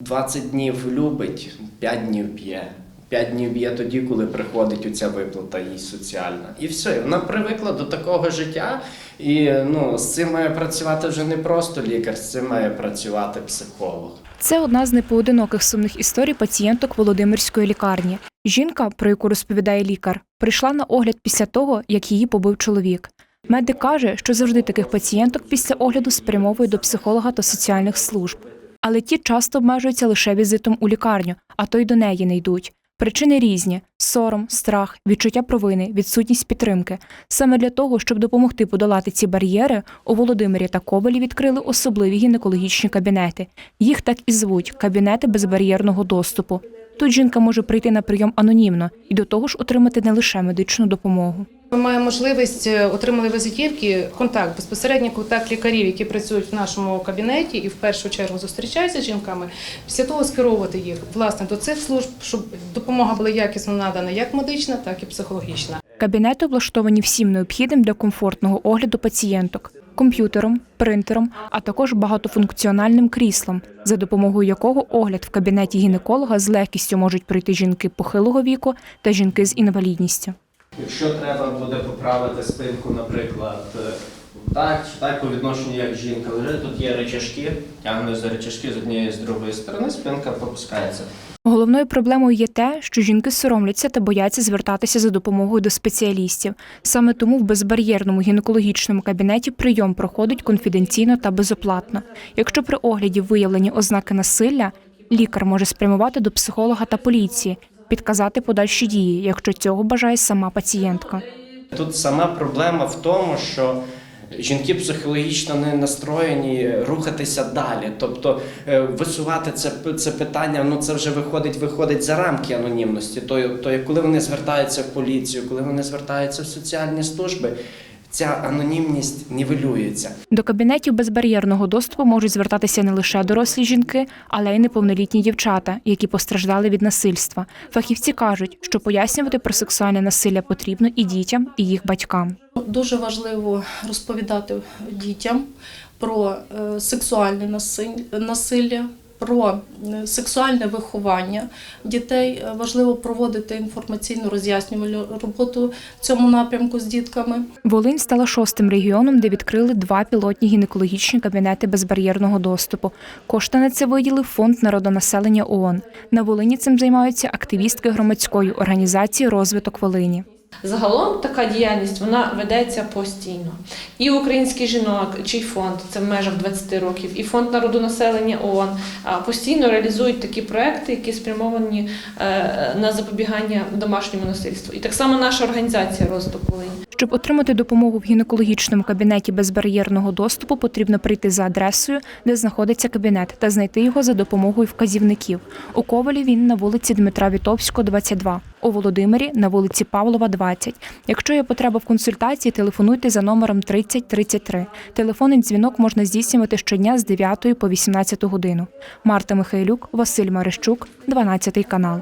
20 днів любить, 5 днів б'є. 5 днів б'є тоді, коли приходить оця виплата їй соціальна. І все, вона привикла до такого життя. І ну, з цим має працювати вже не просто лікар, з цим має працювати психолог. Це одна з непоодиноких сумних історій пацієнток Володимирської лікарні. Жінка, про яку розповідає лікар, прийшла на огляд після того, як її побив чоловік. Медик каже, що завжди таких пацієнток після огляду спрямовує до психолога та соціальних служб. Але ті часто обмежуються лише візитом у лікарню, а то й до неї не йдуть. Причини різні: сором, страх, відчуття провини, відсутність підтримки. Саме для того, щоб допомогти подолати ці бар'єри, у Володимирі та Ковалі відкрили особливі гінекологічні кабінети. Їх так і звуть кабінети безбар'єрного доступу. Тут жінка може прийти на прийом анонімно і до того ж отримати не лише медичну допомогу. Ми маємо можливість е, отримали візитівки, контакт, безпосередній контакт лікарів, які працюють в нашому кабінеті і в першу чергу зустрічаються з жінками. Після того скеровувати їх власне до цих служб, щоб допомога була якісно надана як медична, так і психологічна. Кабінети облаштовані всім необхідним для комфортного огляду пацієнток комп'ютером, принтером, а також багатофункціональним кріслом, за допомогою якого огляд в кабінеті гінеколога з легкістю можуть пройти жінки похилого віку та жінки з інвалідністю. Якщо треба буде поправити спинку, наприклад, е, так так по відношенню як жінка лежить, тут є речашки, тягне за речашки з однієї з другої сторони, спинка попускається. Головною проблемою є те, що жінки соромляться та бояться звертатися за допомогою до спеціалістів. Саме тому в безбар'єрному гінекологічному кабінеті прийом проходить конфіденційно та безоплатно. Якщо при огляді виявлені ознаки насилля, лікар може спрямувати до психолога та поліції, підказати подальші дії, якщо цього бажає сама пацієнтка. Тут сама проблема в тому, що жінки психологічно не настроєні рухатися далі. Тобто е, висувати це, це питання, ну це вже виходить, виходить за рамки анонімності. То, то коли вони звертаються в поліцію, коли вони звертаються в соціальні служби, ця анонімність нівелюється. До кабінетів безбар'єрного доступу можуть звертатися не лише дорослі жінки, але й неповнолітні дівчата, які постраждали від насильства. Фахівці кажуть, що пояснювати про сексуальне насилля потрібно і дітям, і їх батькам. Дуже важливо розповідати дітям про е, сексуальне насилля, про е, сексуальне виховання дітей. Е, Важливо проводити інформаційну роз'яснювальну роботу в цьому напрямку з дітками. Волинь стала шостим регіоном, де відкрили два пілотні гінекологічні кабінети безбар'єрного доступу. Кошти на це виділив фонд народонаселення ООН. На Волині цим займаються активістки громадської організації Розвиток Волині. Загалом така діяльність вона ведеться постійно. І Український жінок, чий фонд це в межах 20 років, і фонд народу населення ООН постійно реалізують такі проекти, які спрямовані е, на запобігання домашньому насильству. І так само наша організація розвиток Волині. Щоб отримати допомогу в гінекологічному кабінеті безбар'єрного доступу, потрібно прийти за адресою, де знаходиться кабінет, та знайти його за допомогою вказівників. У Ковалі він на вулиці Дмитра Вітовського, 22. У Володимирі на вулиці Павлова, 20. Якщо є потреба в консультації, телефонуйте за номером 3033. Телефонний дзвінок можна здійснювати щодня з 9 по 18 годину. Марта Михайлюк, Василь Марищук, 12 канал.